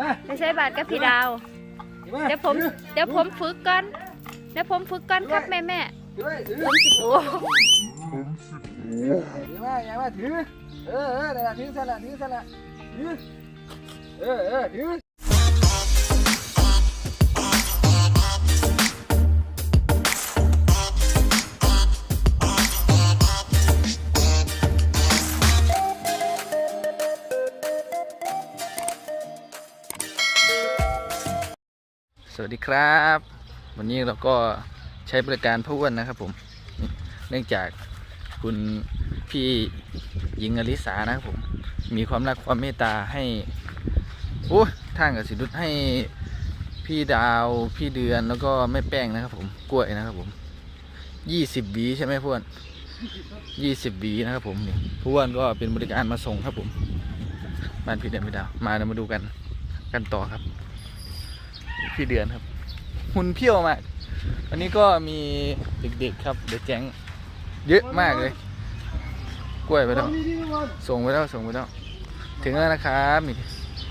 มาไปใช้บาทกับพี่ดาวมาเดี๋ยวผมเดี๋ยวผมฝึกก่อนเดี๋ยวผมฝึกก่อนครับแม่แม่ถือไว้ถือผมสิโอ้ถือมาอย่ามาถือ เออเออนั่นล่ะถือซะละถือซะละถือเออเออถือ ดีครับ วันนี้เราก็ใช้บริการพ่ออ้วนนะครับผม เนื่องจากคุณพี่หญิงอลิสานะครับผม มีความรักความเมตตาให้โอ้ทางกับสิดุดให้พี่ดาวพี่เดือนแล้วก็แม่แป้งนะครับผมกล้วยนะครับผมยี่สิบวีใช่ไหมพ่วนยี่สิบวีนะครับผมนี่พ่วนก็เป็นบริการมาส่งครับผมบ้านพี่เดือนพี่ดาวมาเรามาดูกันกันต่อครับ พี่เดือนครับ หุ่นเพี้ยวมากอันนี้ก็มีเด็กๆครับ เด็กแก๊งเยอะมากเลย กล้วยไปแล้ว ส่งไปแล้วส่งไปแล้ว ถึงแล้วนะครับนี่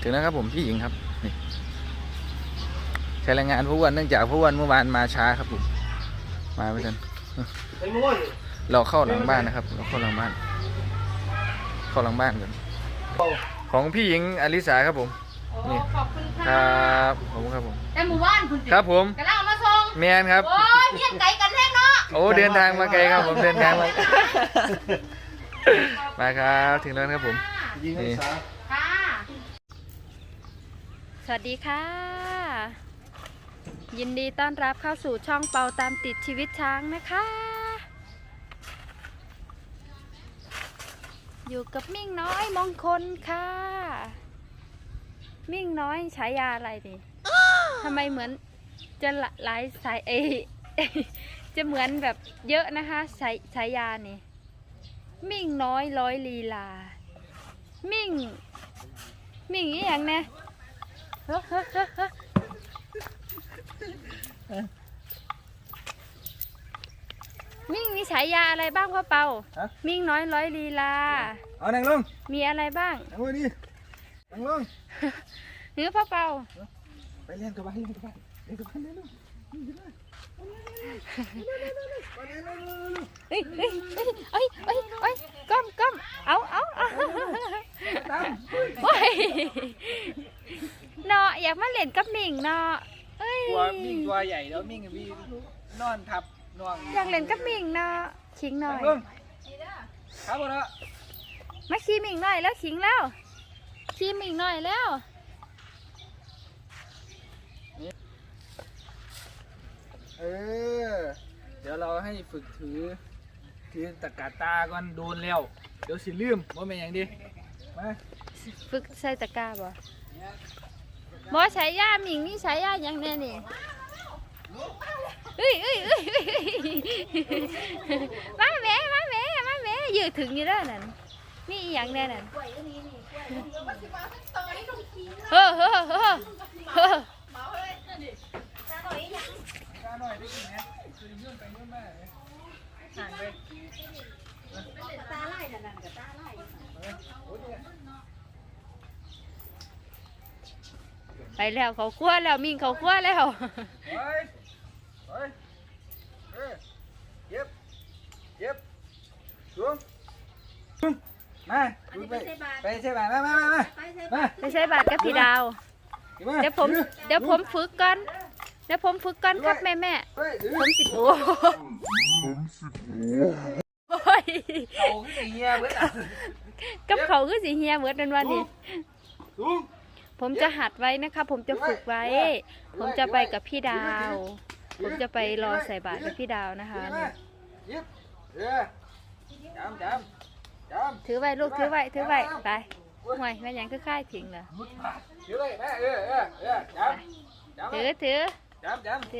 ถึงแล้วครับผมพี่หญิงครับนี่ใช้แรงงานผู้วันเนื่องจากผู้วันเมื่อวานมาช้าครับผมมาไม่ทันเราเข้าหลังบ้านนะครับ เราเข้าหลังบ้าน เข้าหลังบ้านกันของพี่หญิงอลิสาครับผม นี่ขอบคุณคค่ะรับผมครับผม แต่หมู่บ้านคุณครับผมกำลังเอามาส่งแมนครับ โอ้ยเฮียนไก่กันแท้เนาะโอ้เดินทางมาไกลครับผมเดินทางมามาครับถึงแล้วครับผม ยิงนักศึกษาค่ะสวัสดีค่ะ ยินดีต้อนรับเข้าสู่ช่องเปาตามติดชีวิตช้างนะคะ อยู่กับมิ่งน้อยมงคลค่ะ มิ่งน้อยฉายาอะไรนี่ทำไมเหมือนจะหลหลายสายเอยจะเหมือนแบบเยอะนะคะฉายฉายานี่ มิ่งน้อยร้อยลีลา มิ่ง มิ่งอีหยังเนี่ยเฮ้อเฮ้อเฮ้อเฮ้อมิ่งมีฉายาอะไรบ้างพ่อเปา ฮะ มิ่งน้อยร้อยลีลา เอานั่งลงมีอะไรบ้าง นั่งลงดิ นั่งลงเนื้อพ่อเปาไปเล่นกับบ้านเล่นกับบ้านเล่นกับบ้านเล่นลูกเฮ้ยเฮ้ยเฮ้ยเอ้ยเอ้ยเอ้ยก้มก้มเอาเอาเอาตามโอ้ยเนาะอยากมาเล่นกับมิ่งเนาะเอ้ยตัวมิ่งตัวใหญ่แล้วมิ่งมีนอนทับน่วงอยากเล่นกับมิ่งเนาะขิงหน่อนั่ยงลงครับผมนะมาขี่มิ่งหน่อยแล้วขิงแล้ว ขี่มิ่งหน่อยแล้ว เออ เดี๋ยวเราให้ฝึกถือ ถือตะกร้าตาก่อนโดนแล้ว เดี๋ยวสิลืมว่าเป็นอย่างดีมาฝึกใส่ตะกร้าบ่บ่ใช้ยามิ่งนี่ใช้ยาหยังแน่นี่เอ้ยเอ้ยเอ้ยเอ้ยเอ้ยมาแหม่มาแหม่มาแหม่ยืดถึงอยู่แล้วนั่น นี่อีหยังแน่นั่นเฮ้อเฮ้อเฮ้อเฮ้อตาหน่อยได้กินไหมคือยื่นไปยื่นมาเลยห่างไปตาไล่นั่นกับตาไล่ไปแล้วเขาคั่วแล้วมิ่งเขาคั่วแล้วเฮ้ยเฮ้ยเฮ้ยเก็บเก็บ xuống xuống มาดูไปไปใช่ไหมมามามามามาไม่ใช่บาทกับพี่ดาวดี๋เดี๋ยวผม เดี๋ยวผมฝึกก่อน เดี๋ยวผมฝึกก่อนครับแม่แม่เฮ้ยถือผมสิโอ้โอ้ยเอาขึ้นเฮียเบิดอะกับเขาคือสีเฮียเหมือนกันวันนี้สูงผมจะหัดไว้นะคะ ผมจะฝึกไว้ ผมจะไปกับพี่ดาว ผมจะไปรอใส่บาตรกับพี่ดาวนะคะยิบเออจำจำ จำถือไว้ลูกถือไว้ถือไว้ไปห่วยแม่ยังคือค่ายถึงเหรอถือไว้แม่เออเออเออจำจำถือถือจำจำ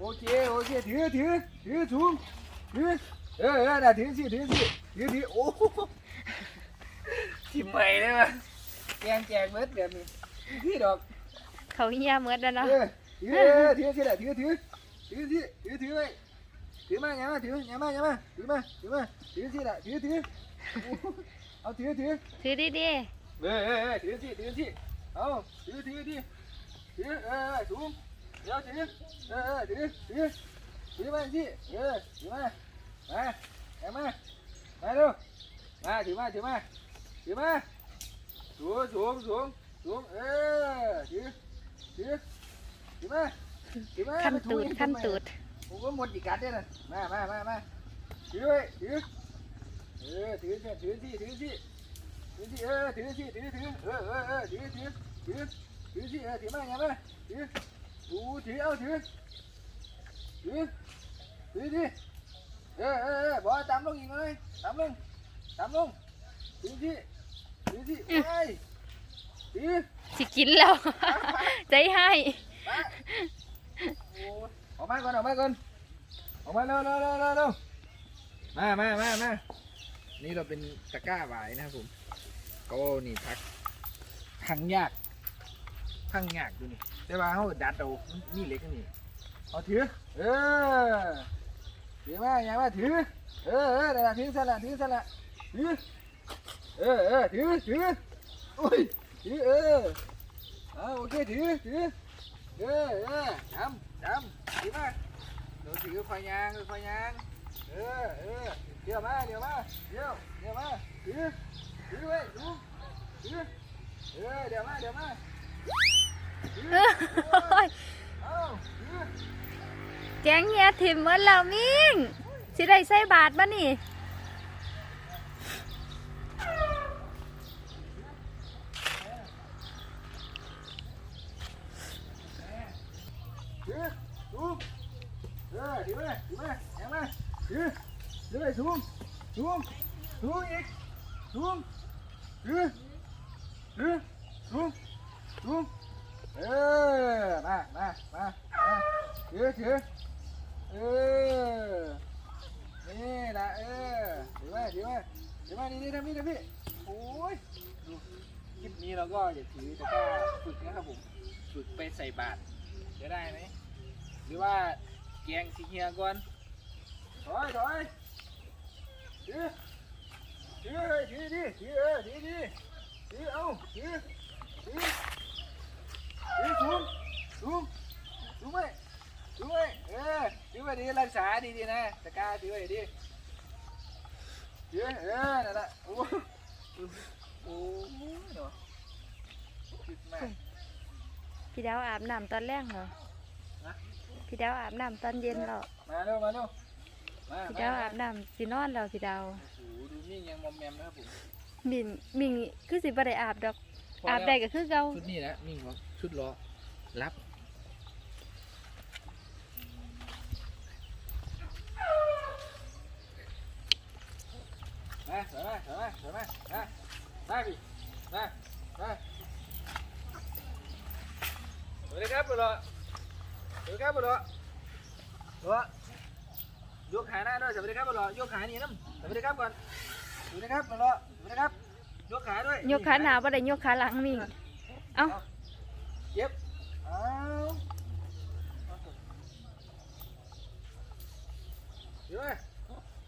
ถือถือถือมาถือเออเออเราจะไปใส่บาตรนะถือถือเออถือไปแล้วค่ะไปแล้วค่ะสูงสูงถือถือเออเออนั่นน่ะมามาถือมาถือมาถือถือดีๆอย่าไปกัดถือเออถือไว้โอเคโอเคถือถือถือสูงถือเออเออน่ะถือสิถือสิถือถือโอ้โหทิมใหม่เลยว่ะแกงแจกเบิดแบบนี้ถื อดอกเขาเฮียเหมือนแล้วเนาะเออถือเออถือสิแหละถือถือถือสิถือถือไว้ถือมาอย่ามาถืออย่ามาอย่ามาถือมาถือมาถือสิแหละถือถือโอ้โหเอาถือถือถือดีเออเออเออถือสิถือสิเอาถือถือถือถือเออเออสูงเดี๋ยวถือเออเออถือถือถือมาสิเออถือมามาเอามามาดูมาถือมาถือมาถือมาสูงสูงสูงสูงเออถือถือถือมาถือมาๆขั้นตูดขั้นตูดผมก็หมดอีกกัดเนี่ยนะมามามามาถือไว้ถือเออถือสิถือสิถือสิถือสิเออถือสิถือถือเออเออเออถือถือถือถือสิเออถือมาไงมาถือดูถือเอาถือถือถือดิเออเออเออบอกตามลงอีกเลยตามลงตามลงถือสิถือสิไปถือสิกินแล้ว ใจให้ไปโอ้ยออกมาก่อนออกมาก่อนออกมาเร็วเร็วเร็วเร็วเร็วมามามามานี่เราเป็นตะกร้าหวายนะครับผมก็นี่พักพังยาก พังยากดูนี่ แต่ว่าเขาดัดเอานมีเหล็กนี่เอาถือ เออ ถือมาอย่างว่าถือ เออเออแต่ละถือสละถือสละถือ เออเออถือถืออุ้ยถือเออเอาโอเคถือถือ เออเออจำจำถือมาหนูถือไฟยยางไฟยางเออเออเดี๋ยวมาเดี๋ยวมาเดี๋ยวเดี๋ยวมาถือถือไว้ดูถือเออเดี๋ยวมาเดี๋ยวมา ถือเอ้ยเอาถือแกงเฮียถิ่มเหมือนแล้วมิงสิได้ใส่บาทบ่นี่ถือสูงเออถือมาถือมาเดี๋ เออ มา มา มามาถือถือเออ นี่ละเออถือมาถือมาถือมานี่นี่ทำนี่ทำนี่โอ้ยดูคลิปนี้เราก็อย่าถือแต่ก็ฝึกนะครับผม ฝึกไปใส่บาตรจะได้ไหมหรือว่าแกงสีเฮียก่อนถอยถอยถือถือถือดิถือเออถือดิถือเอาถือถือ ถือสูงสูงสูงไว้สูงไว้เออถือไว้ดีรักษาดีๆนะตะกร้าถือไว้ดีถือเออนั่นแหละโอ้โหโอ้โหเนาะคิดมากพี่ดาวอาบน้ำตอนแรกเหรอนะพี่ดาวอาบน้ำตอนเย็นแล้วมาเร็วมาเร็วมาพี่มาดาวมาอาบน้ำสินอนแล้วพี่ดาวโอ้โหดูนี่ยังมอมแมมนะครับผมมิงมิงคือสิบ่ได้อาบดอก พอาบแล้วได้ก็คือเก่าชุดนี้นะมิ่งบอกชุดล้อรับมาถอยมาถอยมาถอยมามามาพี่มามาสวัสดีครับบุรุษสวัสดีครับบุรุษบุรุษยกขาหน้าด้วยสวัสดีครับบุรุษยกขานี่น้ำสวัสดีครับก่อนสวัสดีครับบุรุษสวัสดีครับ ยกขาด้วยยกขาหน้าบ่ได้ยกขาหลังมิงเอ้าเย็บเอาถือมา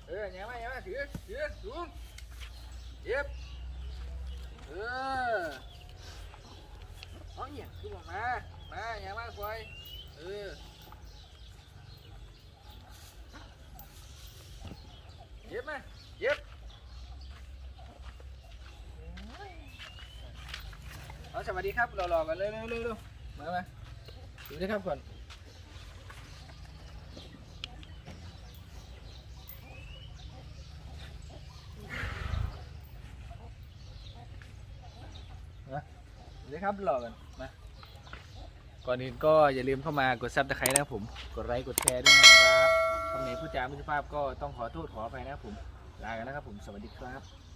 เออแหย่มาแหย่มาถือถือสูงเย็บเออเอาเนี่ยคือบอกมา มาแหย่มาคอยเออเย็บมาเย็บเอาส วัสดีครับรอๆกันเร็วๆเร็วๆมามาสวัสดีครับก่อนสวัสดีครับรอกันมาก่อนอื่นก็อย่าลืมเข้ามากดซับตะไคร้นะผม กดไลค์กดแชร์ด้วยนะครับคำไหนผู้จาไม่สุภาพก็ต้องขอโทษขออภัยนะครับผมลากันนะครับผมสวัสดีครับ